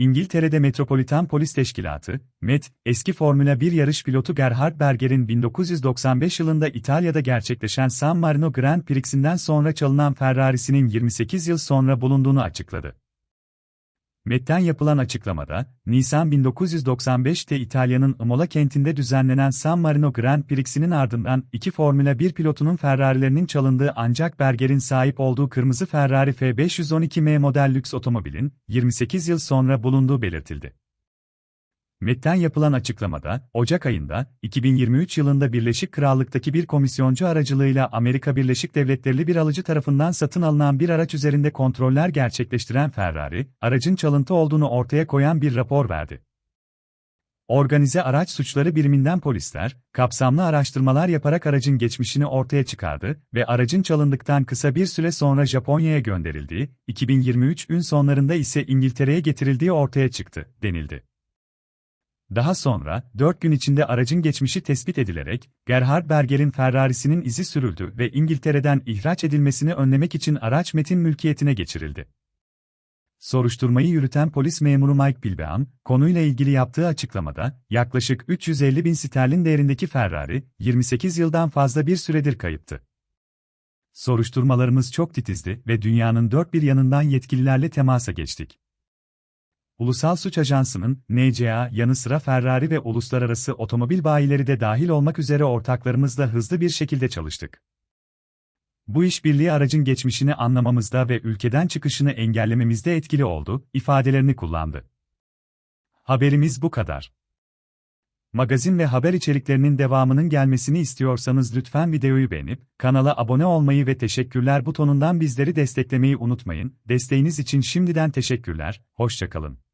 İngiltere'de Metropolitan Polis Teşkilatı, MET, eski Formula 1 yarış pilotu Gerhard Berger'in 1995 yılında İtalya'da gerçekleşen San Marino Grand Prix'sinden sonra çalınan Ferrari'sinin 28 yıl sonra bulunduğunu açıkladı. MET'ten yapılan açıklamada, Nisan 1995'te İtalya'nın Imola kentinde düzenlenen San Marino Grand Prix'sinin ardından iki Formula 1 pilotunun Ferrari'lerinin çalındığı ancak Berger'in sahip olduğu kırmızı Ferrari F512M model lüks otomobilin 28 yıl sonra bulunduğu belirtildi. MET'ten yapılan açıklamada, Ocak ayında, 2023 yılında Birleşik Krallık'taki bir komisyoncu aracılığıyla Amerika Birleşik Devletleri bir alıcı tarafından satın alınan bir araç üzerinde kontroller gerçekleştiren Ferrari, aracın çalıntı olduğunu ortaya koyan bir rapor verdi. Organize Araç Suçları Biriminden polisler, kapsamlı araştırmalar yaparak aracın geçmişini ortaya çıkardı ve aracın çalındıktan kısa bir süre sonra Japonya'ya gönderildiği, 2023 ün sonlarında ise İngiltere'ye getirildiği ortaya çıktı, denildi. Daha sonra, 4 gün içinde aracın geçmişi tespit edilerek, Gerhard Berger'in Ferrari'sinin izi sürüldü ve İngiltere'den ihraç edilmesini önlemek için araç metin mülkiyetine geçirildi. Soruşturmayı yürüten polis memuru Mike Pilbeam, konuyla ilgili yaptığı açıklamada, yaklaşık 350 bin sterlin değerindeki Ferrari, 28 yıldan fazla bir süredir kayıptı. Soruşturmalarımız çok titizdi ve dünyanın dört bir yanından yetkililerle temasa geçtik. Ulusal Suç Ajansı'nın, NCA yanı sıra Ferrari ve uluslararası otomobil bayileri de dahil olmak üzere ortaklarımızla hızlı bir şekilde çalıştık. Bu işbirliği aracın geçmişini anlamamızda ve ülkeden çıkışını engellememizde etkili oldu, ifadelerini kullandı. Haberimiz bu kadar. Magazin ve haber içeriklerinin devamının gelmesini istiyorsanız lütfen videoyu beğenip, kanala abone olmayı ve teşekkürler butonundan bizleri desteklemeyi unutmayın. Desteğiniz için şimdiden teşekkürler, hoşçakalın.